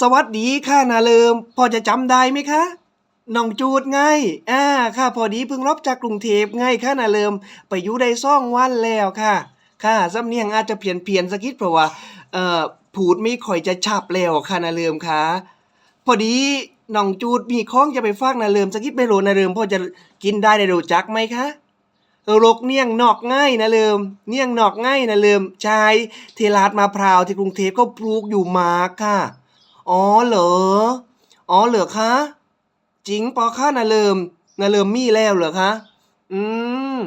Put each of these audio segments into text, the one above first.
สวัสดีค่ะนาเลิมพอจะจำได้ไหมคะน้องจูดไงอ่าค่ะพอดีเพิ่งรับจากกรุงเทพไงค่ะนาเลิมไปอยู่ได้ซ่องวันแล้วค่ะ ค่ะสำเนียงอาจจะเพี้ยนเพียนสักนิดเพราะว่าเอ่อพูดไม่ค่อยจะฉับแล้วค่ะนาเลิมค่ะพอดีน้องจูดมีของจะไปฝากนาเลิมสักนิดไม่รู้นาเลิมพอจะกินได้ได้รู้จักไหมคะรกเนี่ยงนอกง่ายนะเลิมเนี่ยงนอกง่ายนะเลิมชายเทลาดมาพร้าวที่กรุงเทพก็ปลูกอยู่มากค่ะ อ๋อเหรอ อ๋อเหรอคะจริงปอค่ะนะเลิมนะเลิมมีแล้วเหรอคะ อืม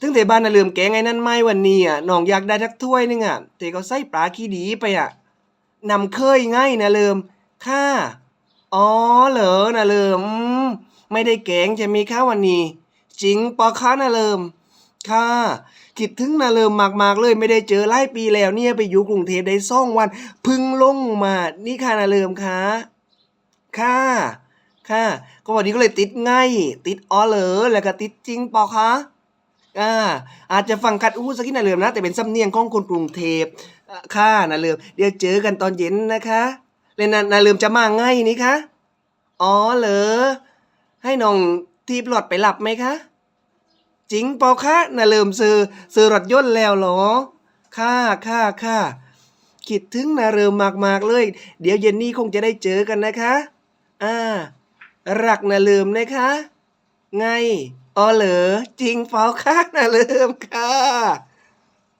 ตั้งแต่บ้านนะเลิมแกงไอ้นั่นไม่วันนี้อะน้องอยากได้ทักถ้วยนึงอะแต่ก็ใส่ปลาขี้ดีไปอะนำเคยง่ายนะเลิมค่ะอ๋อเหรอนะเลิมอืมไม่ได้แกงใช่ไหมคะวันนี้จริงปอคะนะเลิม ค่ะ คิดถึงนาเลิมมากๆเลยไม่ได้เจอหลายปีแล้วเนี่ยไปอยู่กรุงเทพได้ซ่องวัน พึ่งลงมา นี่ค่ะนาเลิมคะค่ะค่ะ ก็วันนี้ก็เลยติดง่ายติดอ๋อเหรอแล้วก็ติดจริงเปล่าคะอ่าอาจจะฟังคัดอู้สักนิดนาเลิมนะ แต่เป็นสำเนียงของคนกรุงเทพค่ะนาเลิมเดี๋ยวเจอกันตอนเย็นนะคะแล้วนานาเลิมจะมาง่ายนี่คะอ๋อเหรอให้น้องทีบหลอดไปหลับไหมคะ จริงเปล่าคะน่ะเริ่มซื้อซื้อรถยนต์แล้วหรอ ค่ะค่ะค่ะคิดถึงนะเริ่มมากๆเลย เดี๋ยวเย็นนี้คงจะได้เจอกันนะคะ อ่า รักนะเริ่มนะคะ ไง อ๋อเหรอจริงเปล่าคะนะเริ่มค่ะ